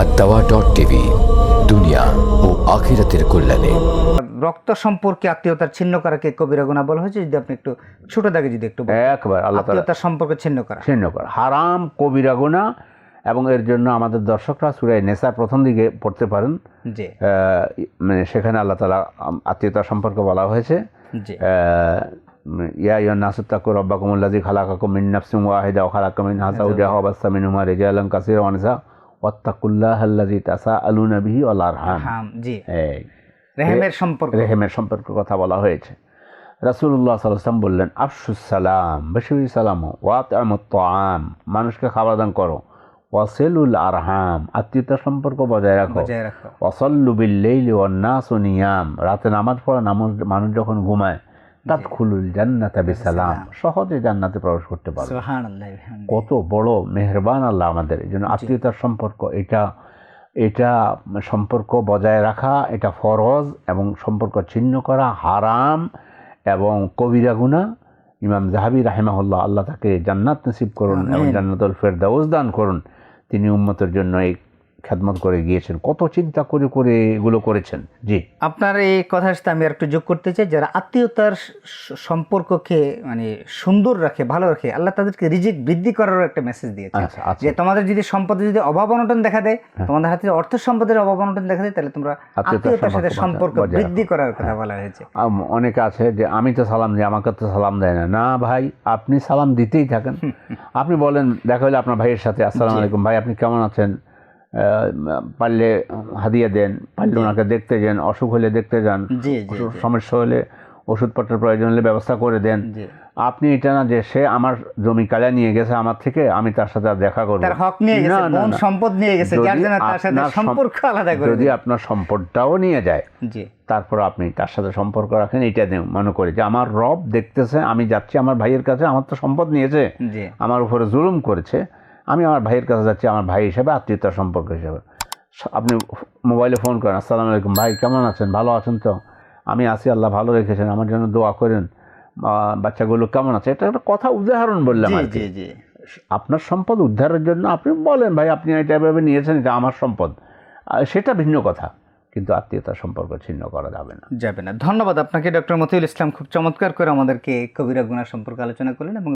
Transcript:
আর দাওয়া dot TV দুনিয়া ও আখিরাতের কল্যাণে। রক্ত সম্পর্কে আত্মীয়তার ছিন্ন করাকে কবিরা গুণা বলা হয়েছে যদি আপনি একটু ছোট দাগে যদি একটু। একবার আল্লাহ আত্মীয়তার সম্পর্ক ছিন্ন করা। ছিন্ন করা। হারাম কবিরা গুনাহ এবং এর জন্য আমাদের দর্শকরা সুরাই নেশার প্রথম দিকে পড়তে পারেন। জি। আহ, মানে সেখানে আল্লাহ তালা আত্মীয়তা সম্পর্কে বলা হয়েছে। ইয়া ইয়া নাসুত্তাকু রব্বাকুম আল্লাযী খালাকাকুম মিন নাফসিন ওয়াহিদা ওয়া খালাকা মিনহা যাওজাহা ওয়া বাসসা মিনহুমা রিজালান কাসীরান ওয়া নিসা আরহাম। জি। রেহেমের সম্পর্ক। রেহেমের সম্পর্কে কথা বলা হয়েছে। বললেন আফসুস সালাম বেশি বেশি সালাম ওয়াতআমুত তাআম মানুষকে খাবার দান করো। ওয়াসিলুল আরহাম আত্মীয়তার সম্পর্ক বজায় রাখো। বজায় রাখো। ওয়াসাল্লু বিল্লাইলি ওয়ান নিয়াম রাতে নামাজ পড়া নামাজ মানুষ যখন ঘুমায় তাদখুলুল জান্নাতা বিসালাম। সহজে জান্নাতে প্রবেশ করতে পারবে। কত বড় মেহেরবান আল্লাহ আমাদের। এই জন্য আত্মীয়তার সম্পর্ক এটা এটা সম্পর্ক বজায় রাখা এটা ফরজ এবং সম্পর্ক ছিন্ন করা হারাম এবং কবিরা গুণা ইমাম জাহাবি রাহেমাহুল্লাহ আল্লাহ তাকে জান্নাত নসিব করুন এবং। জান্নাতুল ফেরদাউস দান করুন। তিনি উম্মতের জন্য এই খেদমত করে গিয়েছেন। কত চিন্তা করে করে এগুলো করেছেন? জি। আপনার এই কথার সাথে আমি একটু যোগ করতে চাই যারা আত্মীয়তার সম্পর্ককে মানে সুন্দর রাখে ভালো রাখে আল্লাহ তাদেরকে রিজিক বৃদ্ধি করারও একটা মেসেজ দিয়েছে আচ্ছা আচ্ছা। যে তোমাদের যদি সম্পদে যদি অভাব অনটন দেখা দেয় তোমাদের হাতে অর্থ সম্পদের অভাব অনটন দেখা দেয় তাহলে তোমরা আত্মীয়তার সাথে সম্পর্ক। বৃদ্ধি করার কথা বলা হয়েছে। অনেকে আছে যে আমি তো সালাম দিই আমাকে তো সালাম দেয় না। না ভাই আপনি সালাম দিতেই থাকেন। আপনি বলেন দেখা হলে আপনার ভাইয়ের সাথে আসসালামু আলাইকুম ভাই আপনি কেমন আছেন? পারলে হাদিয়া দেন পারলে ওনাকে দেখতে যান অসুখ হলে দেখতে যান সমস্যা হলে ওষুধপত্রের প্রয়োজন হলে ব্যবস্থা করে দেন। আপনি এটা না যে সে আমার জমি কালা নিয়ে গেছে আমার থেকে আমি তার সাথে আর দেখা করব। তার হক নিয়ে গেছে না, না, সম্পদ নিয়ে গেছে যার যদি জন্য তার সাথে আপনার সম্পর্ক আলাদা করে যদি আপনার সম্পদটাও নিয়ে যায় জি। তারপর আপনি তার সাথে সম্পর্ক রাখেন এটা মনে করি যে আমার রব দেখতেছে আমি যাচ্ছি আমার ভাইয়ের কাছে আমার তো সম্পদ নিয়েছে আমার উপরে জুলুম করেছে আমি আমার ভাইয়ের কাছে যাচ্ছি আমার ভাই হিসাবে আত্মীয়তার সম্পর্ক হিসাবে। আপনি মোবাইলে ফোন করেন আসসালামু আলাইকুম ভাই কেমন আছেন? ভালো আছেন তো? আমি আছি আল্লাহ ভালো রেখেছেন আমার জন্য দোয়া করেন। বাচ্চাগুলো কেমন আছে? এটা একটা কথা উদাহরণ বললাম জি আর কি। জি জি। আপনার সম্পদ উদ্ধারের জন্য আপনি বলেন ভাই আপনি এটা এভাবে নিয়েছেন এটা আমার সম্পদ। সেটা ভিন্ন কথা কিন্তু আত্মীয়তার সম্পর্ক ছিন্ন করা যাবে না। যাবে না। ধন্যবাদ আপনাকে ডক্টর মতিউল ইসলাম। খুব চমৎকার করে আমাদেরকে কবিরা গুণা সম্পর্কে আলোচনা করলেন এবং